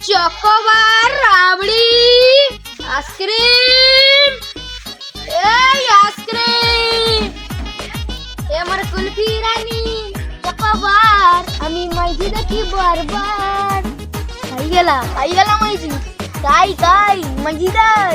Chocobar রাবড়ি ice cream এই ice cream এ আমার কুলফি রানী চকোবার আমি মাইজি দেখি বারবার খাই গেলাম খাই গেলাম মাইজি কাই কাই মাইজি দাই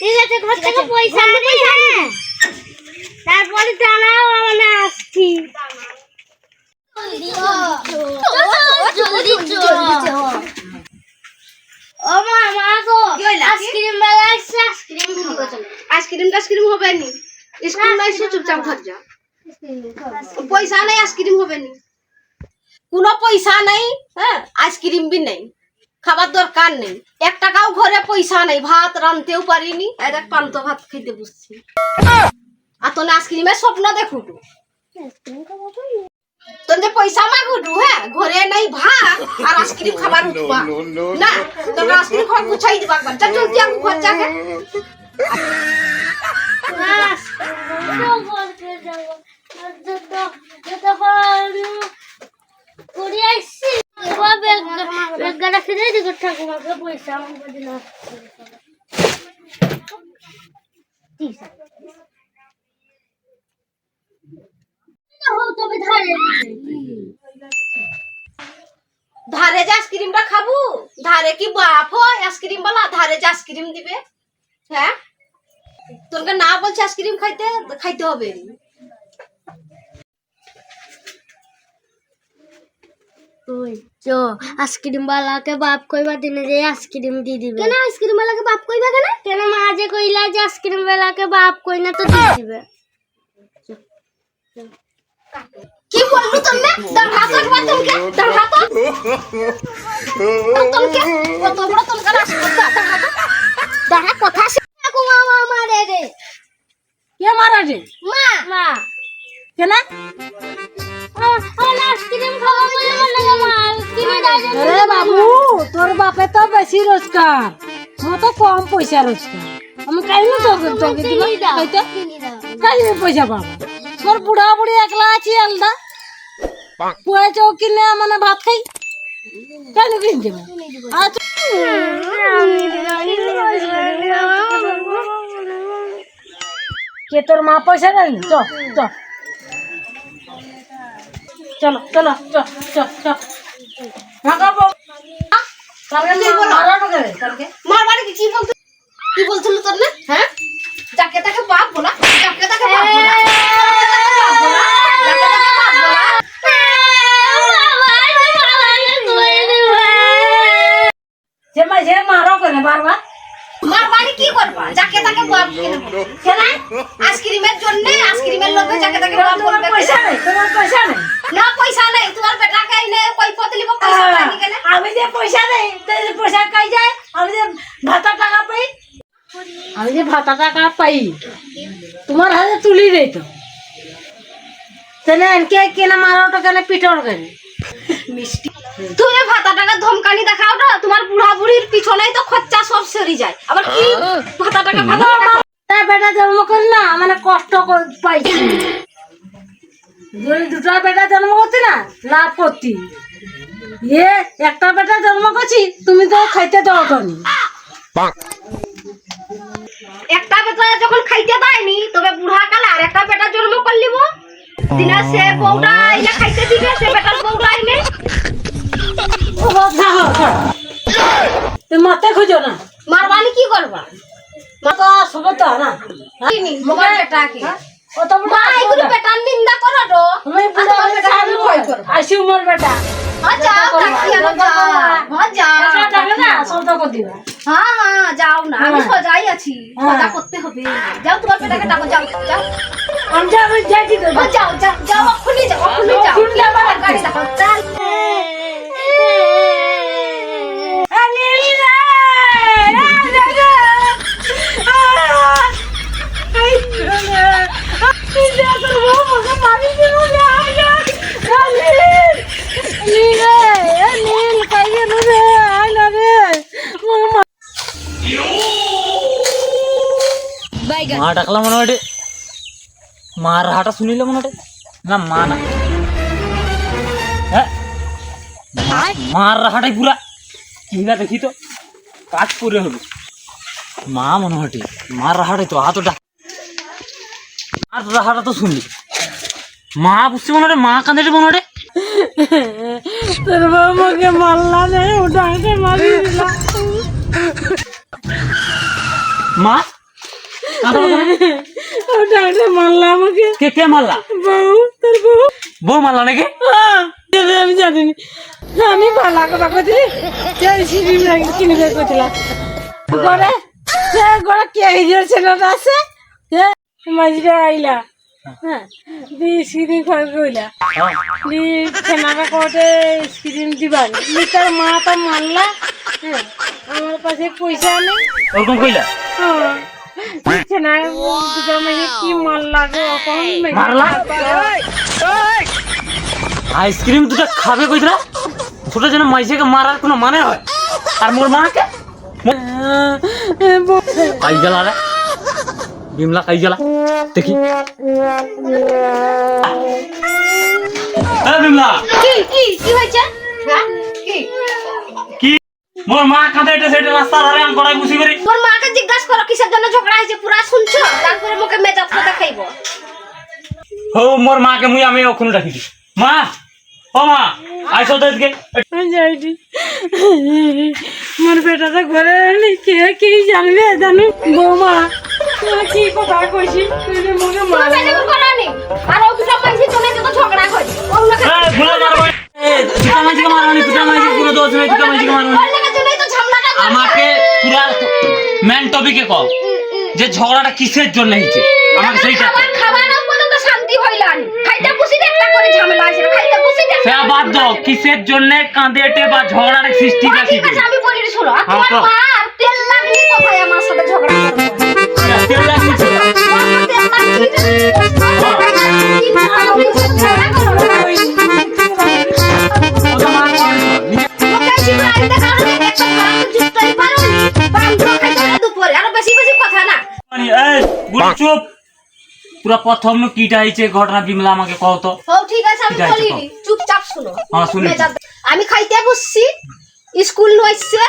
ঠিক আছে ঘর থেকে পয়সা আনি হ্যাঁ। তারপরে জানাও মানে আসছি? আইসক্রিম বেলা আইসক্রিম আইসক্রিম টাইসক্রিম হবে নি স্কুল নাই সে চুপচাপ ঘর যা। পয়সা নাই আইসক্রিম হবে নি কোনো পয়সা নেই হ্যাঁ? আইসক্রিম বি নেই। খাবার দরকার নেই। এক টাকাও ঘরে পয়সা নেই, ভাত রাঁধতেও পারিনি। এক এক পান্ত ভাত খেতে বসছি। আর তোর আইসক্রিমের স্বপ্ন দেখুটু তোর যে পয়সা মাগুটু হ্যাঁ? ঘরে নেই ভাত আর আইসক্রিম খাবার উঠবা। না তোর আইসক্রিম গুছাই ঘর যাকে ধারে যে আইসক্রিমটা খাব? ধারে কি বাপ হয়? আইসক্রিম বলা ধারে যে আইসক্রিম দিবে? হ্যাঁ? তোরকে না বলছে আইসক্রিম খাইতে? খাইতে হবে। চো আইসক্রিম বালাকে বাপ কইবা দিনে যে আইসক্রিম দি দিবে। কেন আইসক্রিম বালাকে বাপ কইবা কেন? কেন মা যে কইলা যে আইসক্রিম বালাকে বাপ কই না তো দি দিবে। কি বললু তুমি তোর হাত তোমকে তোর হাত তোমকে কত বড় তোমকে আইসক্রিম তোর হাত দেখা কথা শিখো মামা মারে রে। কে মারা রে? মা মা। কেন? বেশি রোজগার। আমার তো কম পয়সা রোজগার। আমি কাইনি তোকে তোকে দিব। খাইতে কাইনি পয়সা পাবো। তোর বুড়া বুড়ি একলা আছি আলাদা। পুয়া চৌ কিনে মানে ভাত খাই। কিনে দেবো। আচ্ছা। কে তোর মা পয়সা দেয়নি? চ চ। চলো চলো চ চ চ। ভাগাবো কালকে মারানো গেলে কালকে মার বাড়ি কি বলতো কি বলছিল তোর না? হ্যাঁ? যাকে তাকে বাপ বলা যাকে তাকে বাপ বলা। যাকে তাকে বাপ বলা সে মাঝে মারো কেন বারবার। মার বাড়ি কি করবা? যাকে তাকে বাপ কেন? বলব? কেন আইসক্রিমের জন্য আইসক্রিমের লোভে যাকে তাকে বাপ তোমার বলবে। পয়সা নেই তোমার পয়সা নেই। না পয়সা নেই তোমার বেটাকে এনে কই পতলি বা পয়সা পাইনি কেন আমি যে পয়সা তো পয়সা কাই যায়? আমি যে ভাতা টাকা পাই? আমি যে ভাতা টাকা পাই তোমার হাতে তুলি দেই তো। তাহলে কে কেনা মারোটা কেন পিঠর কেন? মিষ্টি। তুমি ভাতা টাকা ধমকানি দেখাও না তোমার বুড়া বুড়ির পিছনেই তো খরচা সব সরি যায়। আবার কি? ভাতা টাকা ভাতা টাকা। বেটা জন্ম করি না মানে কষ্ট পাইছি। দুটা বেটা জন্ম করতি না লাভ করতি। এ একটা বেটা জন্ম করছি তুমি তো খাইতে দাও কনি? একটা বেটা যখন খাইতে দেয়নি তবে বুড়া কালে আর একটা বেটা জন্ম করলিব দিনা সে বউটা এনে খাইতে দিবে সে বেটার বউটা এনে। তুমি মতে খুঁজো না। মারবানি কি করবা? মা তো শুভ তো না? মোবাইল বেটা কি? কত বড় মা এগুলো বেটা নিন্দা করো রো তুমি আচ্ছা, পুরো বেটা আমি কই করো। আসি উমর বেটা। হ্যাঁ, যাও কাকি আমার বাবা যাও টাকা না সওদা কর দিবা। হ্যাঁ হ্যাঁ যাও না আমি হ্যাঁ। সোজাই আছি। হ্যাঁ। সওদা করতে হবে। যাও তোমার বেটাকে ডাকো যাও যাও। আমি যাব যাই দিও যাও যাও যাও এখনই যাও এখনই যাও। গাড়ি দেখো চল মা ডাকলাম মনে হয় মার হাটা শুনিলে মনে হয় না মা না। হ্যাঁ? মার রাহাটাই পুরা। কিনা দেখি তো কাজ করে হবে মা মনে হয় মার রাহাটাই তো হাত ডাক মার রাহাটা তো শুনলি। মা বুঝছি মনে হয় মা কাঁদে মনে হয় তোর বাবাকে মারলা রে ওটাকে মারি মা? না কেন? ওটাকে মারলা আমাকে। কে কে মারলা বউ তোর বউ। বউ মারলা নাকি? আমি জানিনি। আমি ভালো কথা কইছিলি। সেই সিঁড়ি কিনে বের করছিলাম ঘরে সে ঘরে কে হিজের ছেলেটা আছে? মাঝিটা আইলা। হ্যাঁ দি সিঁড়ি ঘর কইলা। দি ছেনাটা কোটে স্ক্রিন দিবা দি তার মা তো মারলা হ্যাঁ আমার কাছে পয়সা নেই। ওরকম কইলা? হ্যাঁ। ছেনা দুটো মেয়ে কি মারলা গো কখন মারলা? আইসক্রিম দুটো খাবে কইতরা ছোট যেন মাইসেকে মারার কোনো মানে হয়। আর মোর মাকে? কাই গেলা রে। বিমলা কাই গেলা দেখি বিমলা! কি কি কি হয়েছে? হ্যাঁ কি? কি মোর মা কাঁদে এটা সেটা রাস্তা ধারে আম করাই বসি করি। তোর মাকে জিজ্ঞাসা করো কিসের জন্য ঝগড়া হয়েছে? পুরা শুনছো? তারপরে মুখে মেজাজটা দেখাইবো। হো মোর মাকে মুই আমি ওখানে রাখি মা ও মা আইসো তো এদিকে। যাইনি। মোর বেটাটা ঘরে এলি কে কি জানবে জানু? বৌমা কি কথা কইছি? তুই আর ও দুটো চলে ঝগড়া এ দুটা দুটা মাঝিকে পুরো দোষ নেই দুটা মাঝিকে মারবানি ওর লোকের জন্যই তো ঝামেলাটা করে। আমাকে পুরা মেন টপিকে কও যে ঝগড়াটা কিসের জন্য হয়েছে? আমাকে সেইটা কথা। খাবার খাবারও পর্যন্ত শান্তি হইলান খাইতে বসি একটা করে ঝামেলা আছে খাইতে বসি সে বাদ দাও কিসের জন্য কাঁদেটে বা ঝগড়াটা সৃষ্টি কি ঠিক আছে আমি বলি শুনো হ্যাঁ, তোমার মা আর তেল লাগনি কোথায় আমার সাথে ঝগড়া তেল লাগনি তেল পুরা প্রথম কিটা হয়েছে ঘটনা বিমলা আমাকে কও তো। ও ঠিক আছে আমি বলিনি চুপচাপ শুনো। হ্যাঁ, শুনি। আমি খাইতে বসছি স্কুল নু আসছে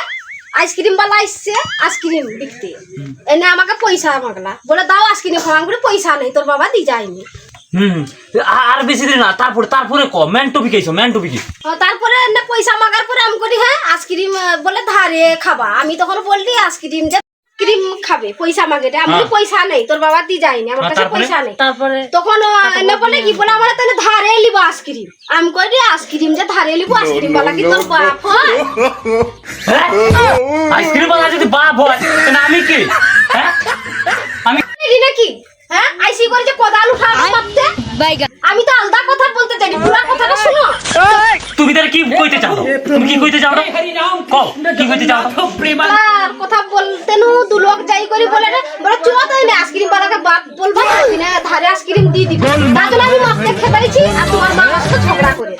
আইসক্রিম বালা আসছে আইসক্রিম বিকতে এনে আমাকে পয়সা মাগলা। বলে দাও আইসক্রিম খাওয়া করে পয়সা নেই তোর বাবা দি যায়নি। হুম আর বেশি দিন না তারপরে তারপরে ক মেন টপিক আইছো মেন টপিক তারপরে এনে পয়সা মাগার পরে আমি করি হ্যাঁ আইসক্রিম বলে ধারে খাবা। আমি তখন বললি আইসক্রিম যে ক্রিম খাবে পয়সা মাগে রে। আমি বলি, হ্যাঁ। পয়সা নেই তোর বাবা দি যায়নি আমার হ্যাঁ, কাছে পয়সা নেই। তারপরে? তখন এনে বলে কি বলে আমার তাহলে ধারে লিব আইসক্রিম। আমি কই রে আইসক্রিম যে ধারে লিব আইসক্রিম বালা কি তোর বাপ হয়? আইসক্রিম বালা যদি বাপ হয় তাহলে আমি কি? হ্যাঁ? আমি নাকি? হ্যাঁ? আইসি করে যে কোদাল উঠা মাপতে আমি তো আলাদা কথা বলতে জানি পুরা কথাটা শুনো। তুমি তাহলে কি কইতে চাও? তুমি কি কইতে চাও? কও কি কইতে চাও? আর কথা বলতে নু দু লোক যাই করি বলে রে বলে চুয়া তাই না আইসক্রিম বালাকে বাপ বলব না তুই না ধারে আইসক্রিম দিয়ে দিবি। তার জন্য আমি মাপতে খেতাইছি আর তোমার মা আসতে ঝগড়া করে।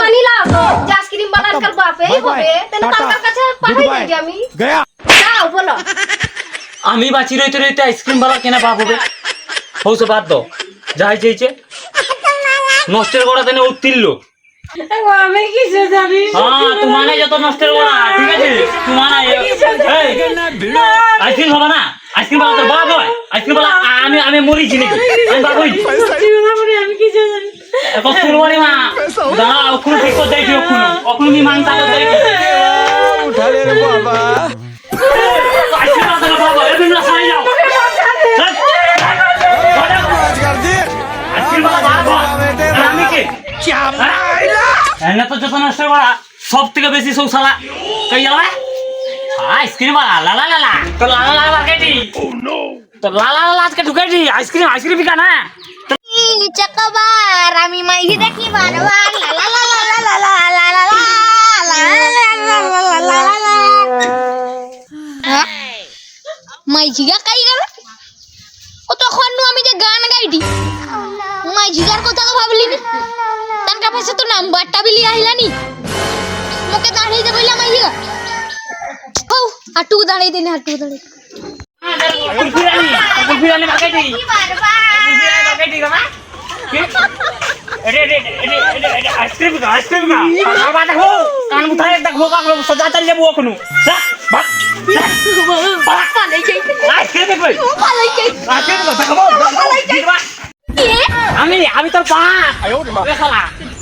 মানিলাম যে আইসক্রিম বালা আজকাল বাপেই হবে তাহলে কাকার কাছে পাঠাই দিবি আমি। যাও বলো। আমি বাঁচি রইতে রইতে আইসক্রিম বালা কেনা বাপ হবে। হৌসে বাদ দাও। যাই চেয়েছে নষ্টের গোড়া তেনে উত্তিল্ল আমি কিছু জানি? হ্যাঁ তোমানে যত নষ্টের গোড়া ঠিক আছে? তোমানা আইসক্রিম হবে না? আইসক্রিম বালা তোর বাপ হয় আইসক্রিম বালা আমি আমি মরিছি নাকি আমি বাপ হই আমি কিছু জানি? এখন শুনবানি মা। দাঁড়া ওখানে ঠিক করে দেখি ওখানে ওখানে মাংস করে দেখি। এনে তো যত নষ্ট করা সব থেকে বেশি সব সালা কই যাবে আইসক্রিম লালা লালা তো লালা লালা মার্কেটি তো লালা আমি মাইহি কাই গেল আমি যে গান গাইটি মাইজিগার কথা ভাবলি नंबर टा भी लिया हिलानी मुके दाढ़ी दे बोला मई ग। ओ हट्टू को दाढ़ी देने हट्टू को दाढ़ी। फिर आनी फिर নাম্বারটা বিলি আহিলানি মোকে দাঁড়াইতে বললাম আইগা হও হাটুক अरे अरे अरे अरे आइसक्रीम का आइसक्रीम का आ बात हो कान उठा एक तक होगा हम सजा चल जाबो अखनु जा भाग बाबा नहीं चाहिए आइसक्रीम पे कोई नहीं चाहिए आइसक्रीम का देखो बाबा नहीं चाहिए আমি আমি তোর পা আয়ো রে শালা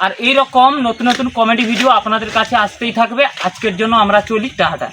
আর এইরকম নতুন নতুন কমেডি ভিডিও আপনাদের কাছে আসতেই থাকবে। আজকের জন্য আমরা চলি টাটা।